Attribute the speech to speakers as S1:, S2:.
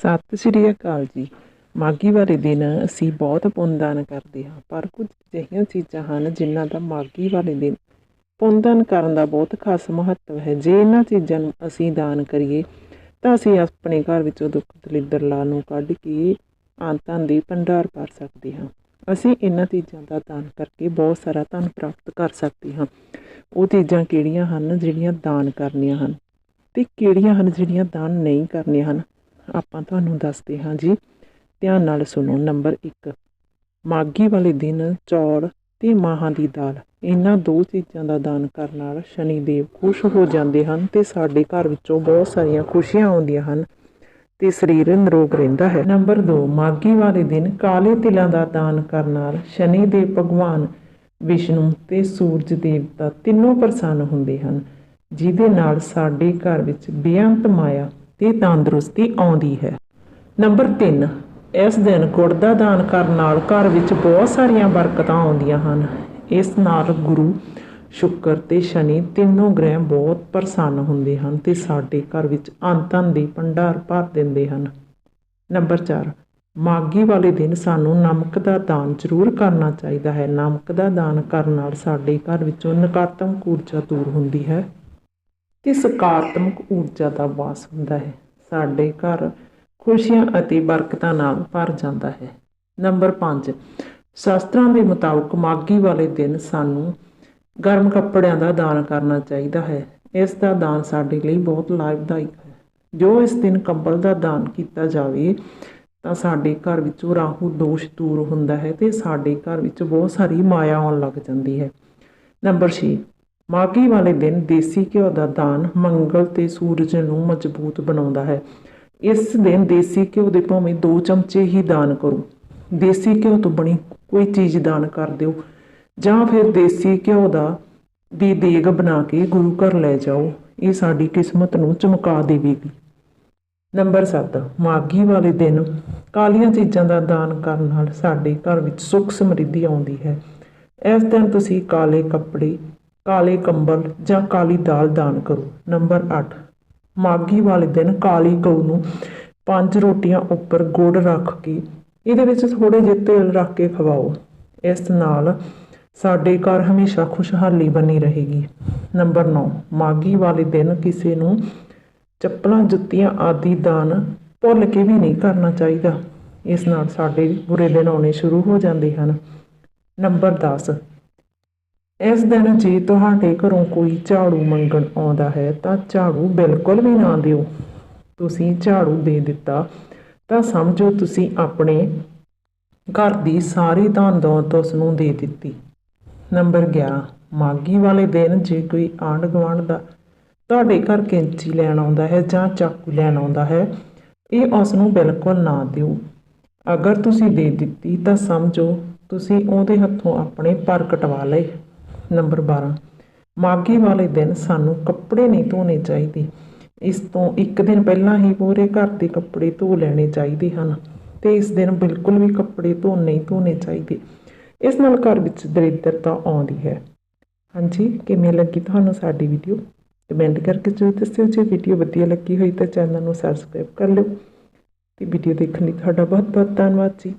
S1: ਸਤਿ ਸ਼੍ਰੀ ਅਕਾਲ ਜੀ। ਮਾਘੀ ਵਾਲੇ ਦਿਨ ਅਸੀਂ ਬਹੁਤ ਪੁੰਨਦਾਨ ਕਰਦੇ ਹਾਂ, ਪਰ ਕੁਝ ਅਜਿਹੀਆਂ ਚੀਜ਼ਾਂ ਹਨ ਜਿਨ੍ਹਾਂ ਦਾ ਮਾਘੀ ਵਾਲੇ ਦਿਨ ਪੁੰਨਦਾਨ ਕਰਨ ਦਾ ਬਹੁਤ ਖਾਸ ਮਹੱਤਵ ਹੈ। ਜੇ ਇਹਨਾਂ ਚੀਜ਼ਾਂ ਨੂੰ ਅਸੀਂ ਦਾਨ ਕਰੀਏ, ਤਾਂ ਅਸੀਂ ਆਪਣੇ ਘਰ ਵਿੱਚੋਂ ਦੁੱਖ ਦਲਿੱਦਰ ਨੂੰ ਕੱਢ ਕੇ ਆਨਤਾਂ ਦੀ ਭੰਡਾਰ ਭਰ ਸਕਦੇ ਹਾਂ। ਅਸੀਂ ਇਹਨਾਂ ਚੀਜ਼ਾਂ ਦਾ ਦਾਨ ਕਰਕੇ ਬਹੁਤ ਸਾਰਾ ਧਨ ਪ੍ਰਾਪਤ ਕਰ ਸਕਦੇ ਹਾਂ। ਉਹ ਚੀਜ਼ਾਂ ਕਿਹੜੀਆਂ ਹਨ ਜਿਹੜੀਆਂ ਦਾਨ ਕਰਨੀਆਂ ਹਨ ਤੇ ਕਿਹੜੀਆਂ ਹਨ ਜਿਹੜੀਆਂ ਦਾਨ ਨਹੀਂ ਕਰਨੀਆਂ ਹਨ? ਆਪਾਂ ਤੁਹਾਨੂੰ ਦੱਸਦੇ ਹਾਂ ਜੀ। ਧਿਆਨ ਨਾਲ ਸੁਣੋ, ਨੰਬਰ 1 ਮਾਗੀ ਵਾਲੇ ਦਿਨ ਚੌਲ ਤੇ ਮਾਹਾਂ ਦੀ ਦਾਲ। ਇਹਨਾਂ ਦੋ ਚੀਜ਼ਾਂ ਦਾ ਦਾਨ ਕਰਨ ਨਾਲ ਸ਼ਨੀ ਦੇਵ ਖੁਸ਼ ਹੋ ਜਾਂਦੇ ਹਨ ਤੇ ਸਾਡੇ ਘਰ ਵਿੱਚੋਂ ਬਹੁਤ ਸਾਰੀਆਂ ਖੁਸ਼ੀਆਂ ਆਉਂਦੀਆਂ ਹਨ ਤੇ ਸਰੀਰ ਨਿਰੋਗ ਰਹਿੰਦਾ ਹੈ। ਨੰਬਰ 2 ਮਾਗੀ ਵਾਲੇ ਦਿਨ ਕਾਲੇ ਤਿਲਾਂ ਦਾ ਦਾਨ ਕਰਨ ਨਾਲ ਸ਼ਨੀ ਦੇਵ ਭਗਵਾਨ, ਵਿਸ਼ਨੂੰ ਤੇ ਸੂਰਜ ਦੇਵਤਾ ਤਿੰਨੋਂ ਪ੍ਰਸੰਨ ਹੁੰਦੇ ਹਨ, ਜਿਹਦੇ ਨਾਲ ਸਾਡੇ ਘਰ ਵਿੱਚ ਬੇਅੰਤ ਮਾਇਆ ਤੇ ਤੰਦਰੁਸਤੀ ਆਉਂਦੀ ਹੈ। ਨੰਬਰ 3 ਇਸ ਦਿਨ ਗੁੜ ਦਾ ਦਾਨ ਕਰਨ ਨਾਲ ਘਰ ਵਿੱਚ ਬਹੁਤ ਸਾਰੀਆਂ ਬਰਕਤਾਂ ਆਉਂਦੀਆਂ ਹਨ। ਇਸ ਨਾਲ ਗੁਰੂ, ਸ਼ੁੱਕਰ ਤੇ ਸ਼ਨੀ ਤਿੰਨੋਂ ਗ੍ਰਹਿ ਬਹੁਤ ਪ੍ਰਸੰਨ ਹੁੰਦੇ ਹਨ ਤੇ ਸਾਡੇ ਘਰ ਵਿੱਚ ਅੰਤਨ ਦੀ ਭੰਡਾਰ ਭਰ ਦਿੰਦੇ ਹਨ। ਨੰਬਰ 4 ਮਾਗੀ ਵਾਲੇ ਦਿਨ ਸਾਨੂੰ ਨਮਕ ਦਾ ਦਾਨ ਜ਼ਰੂਰ ਕਰਨਾ ਚਾਹੀਦਾ ਹੈ। ਨਮਕ ਦਾ ਦਾਨ ਕਰਨ ਨਾਲ ਸਾਡੇ ਘਰ ਵਿੱਚੋਂ ਨਕਾਰਾਤਮਕ ਊਰਜਾ ਦੂਰ ਹੁੰਦੀ ਹੈ। ਤੇ ਸਕਾਰਾਤਮਕ ਊਰਜਾ ਦਾ ਵਾਸ ਹੁੰਦਾ ਹੈ। ਸਾਡੇ ਘਰ ਖੁਸ਼ੀਆਂ ਅਤੇ ਬਰਕਤਾਂ ਨਾਲ ਭਰ ਜਾਂਦਾ ਹੈ। ਨੰਬਰ 5 ਸ਼ਾਸਤਰਾਂ ਦੇ ਮੁਤਾਬਕ ਮਾਗੀ ਵਾਲੇ ਦਿਨ ਸਾਨੂੰ ਗਰਮ ਕੱਪੜਿਆਂ ਦਾ ਦਾਨ ਕਰਨਾ ਚਾਹੀਦਾ ਹੈ। ਇਸ ਦਾ ਦਾਨ ਸਾਡੇ ਲਈ ਬਹੁਤ ਲਾਭਦਾਇਕ ਹੈ। ਜੋ ਇਸ ਦਿਨ ਕੰਬਲ ਦਾ ਦਾਨ ਕੀਤਾ ਜਾਵੇ, ਤਾਂ ਸਾਡੇ ਘਰ ਵਿੱਚੋਂ ਰਾਹੂ ਦੋਸ਼ ਦੂਰ ਹੁੰਦਾ ਹੈ ਤੇ ਸਾਡੇ ਘਰ ਵਿੱਚ ਬਹੁਤ ਸਾਰੀ ਮਾਇਆ ਆਉਣ ਲੱਗ ਜਾਂਦੀ ਹੈ। ਨੰਬਰ 6 ਮਾਗੀ ਵਾਲੇ ਦਿਨ ਦੇਸੀ ਘਿਓ ਦਾ ਦਾਨ ਮੰਗਲ ਤੇ ਸੂਰਜ ਨੂੰ ਮਜ਼ਬੂਤ ਬਣਾਉਂਦਾ ਹੈ। ਇਸ ਦਿਨ ਦੇਸੀ ਘਿਓ ਦੇ ਭਾਵੇਂ 2 ਚਮਚੇ ਹੀ ਦਾਨ ਕਰੋ। ਦੇਸੀ ਘਿਓ ਤੋਂ ਬਣੀ ਕੋਈ ਚੀਜ਼ ਦਾਨ ਕਰ ਦਿਓ ਜਾਂ ਫਿਰ ਦੇਸੀ ਘਿਓ ਦਾ ਦੀ ਦੇਗ ਬਣਾ ਕੇ ਗੁਰੂ ਘਰ ਲੈ ਜਾਓ। ਇਹ ਸਾਡੀ ਕਿਸਮਤ ਨੂੰ ਚਮਕਾ ਦੇਵੇਗੀ। ਨੰਬਰ 7 ਮਾਗੀ ਵਾਲੇ ਦਿਨ ਕਾਲੀਆਂ ਚੀਜ਼ਾਂ ਦਾ ਦਾਨ ਕਰਨ ਨਾਲ ਸਾਡੇ ਘਰ ਵਿੱਚ ਸੁੱਖ ਸਮਰਿੱਧੀ ਆਉਂਦੀ ਹੈ। ਇਸ ਦਿਨ ਤੁਸੀਂ ਕਾਲੇ ਕੱਪੜੇ ਕਾਲੇ ਕੰਬਲ ਜਾਂ ਕਾਲੀ ਦਾਲ ਦਾਨ ਕਰੋ। ਨੰਬਰ 8 ਮਾਗੀ ਵਾਲੇ ਦਿਨ ਕਾਲੀ ਗਊ ਨੂੰ ਪੰਜ ਰੋਟੀਆਂ ਉੱਪਰ ਗੁੜ ਰੱਖ ਕੇ ਇਹਦੇ ਵਿੱਚ ਥੋੜੇ ਜਿਹੇ ਤੇਲ ਰੱਖ ਕੇ ਖਵਾਓ। ਇਸ ਨਾਲ ਸਾਡੇ ਘਰ ਹਮੇਸ਼ਾ ਖੁਸ਼ਹਾਲੀ ਬਣੀ ਰਹੇਗੀ। ਨੰਬਰ 9 ਮਾਗੀ ਵਾਲੇ ਦਿਨ ਕਿਸੇ ਨੂੰ ਚੱਪਲਾਂ, ਜੁੱਤੀਆਂ ਆਦਿ ਦਾਨ ਭੁੱਲ ਕੇ ਵੀ ਨਹੀਂ ਕਰਨਾ ਚਾਹੀਦਾ। ਇਸ ਨਾਲ ਸਾਡੇ ਬੁਰੇ ਦਿਨ ਆਉਣੇ ਸ਼ੁਰੂ ਹੋ ਜਾਂਦੇ ਹਨ। ਨੰਬਰ 10 ਇਸ ਦਿਨ ਜੇ ਤੁਹਾਡੇ ਘਰੋਂ ਕੋਈ ਝਾੜੂ ਮੰਗਣ ਆਉਂਦਾ ਹੈ ਤਾਂ ਝਾੜੂ ਬਿਲਕੁਲ ਵੀ ਨਾ ਦਿਓ। ਤੁਸੀਂ ਝਾੜੂ ਦੇ ਦਿੱਤਾ ਤਾਂ ਸਮਝੋ ਤੁਸੀਂ ਆਪਣੇ ਘਰ ਦੀ ਸਾਰੀ ਧਨ ਦੌਲਤ ਉਸ ਨੂੰ ਦੇ ਦਿੱਤੀ। ਨੰਬਰ 11 ਮਾਗੀ ਵਾਲੇ ਦਿਨ ਜੇ ਕੋਈ ਆਂਢ ਗੁਆਂਢ ਦਾ ਤੁਹਾਡੇ ਘਰ ਕੈਂਚੀ ਲੈਣ ਆਉਂਦਾ ਹੈ ਜਾਂ ਚਾਕੂ ਲੈਣ ਆਉਂਦਾ ਹੈ, ਇਹ ਉਸ ਨੂੰ ਬਿਲਕੁਲ ਨਾ ਦਿਓ। ਅਗਰ ਤੁਸੀਂ ਦੇ ਦਿੱਤੀ ਤਾਂ ਸਮਝੋ ਤੁਸੀਂ ਉਹਦੇ ਹੱਥੋਂ ਆਪਣੇ ਪਰ ਕਟਵਾ ਲਏ। ਨੰਬਰ 12 ਮਾਗੀ ਵਾਲੇ ਦਿਨ ਸਾਨੂੰ ਕੱਪੜੇ ਨਹੀਂ ਧੋਣੇ ਚਾਹੀਦੇ। ਇਸ ਤੋਂ ਇੱਕ ਦਿਨ ਪਹਿਲਾਂ ਹੀ ਪੂਰੇ ਘਰ ਦੇ ਕੱਪੜੇ ਧੋ ਲੈਣੇ ਚਾਹੀਦੇ ਹਨ ਤੇ ਇਸ ਦਿਨ ਬਿਲਕੁਲ ਵੀ ਕੱਪੜੇ ਧੋਣ ਨਹੀਂ ਧੋਣੇ ਚਾਹੀਦੇ। ਇਸ ਨਾਲ ਘਰ ਵਿੱਚ ਦਰਿਦਰਤਾ ਆਉਂਦੀ ਹੈ। ਹਾਂਜੀ, ਕਿਵੇਂ ਲੱਗੀ ਤੁਹਾਨੂੰ ਸਾਡੀ ਵੀਡੀਓ? ਕਮੈਂਟ ਕਰਕੇ ਜ਼ਰੂਰ ਦੱਸਿਓ। ਜੇ ਵੀਡੀਓ ਵਧੀਆ ਲੱਗੀ ਹੋਈ ਤਾਂ ਚੈਨਲ ਨੂੰ ਸਬਸਕ੍ਰਾਈਬ ਕਰ ਲਿਓ। ਤੇ ਵੀਡੀਓ ਦੇਖਣ ਲਈ ਤੁਹਾਡਾ ਬਹੁਤ ਬਹੁਤ ਧੰਨਵਾਦ ਜੀ।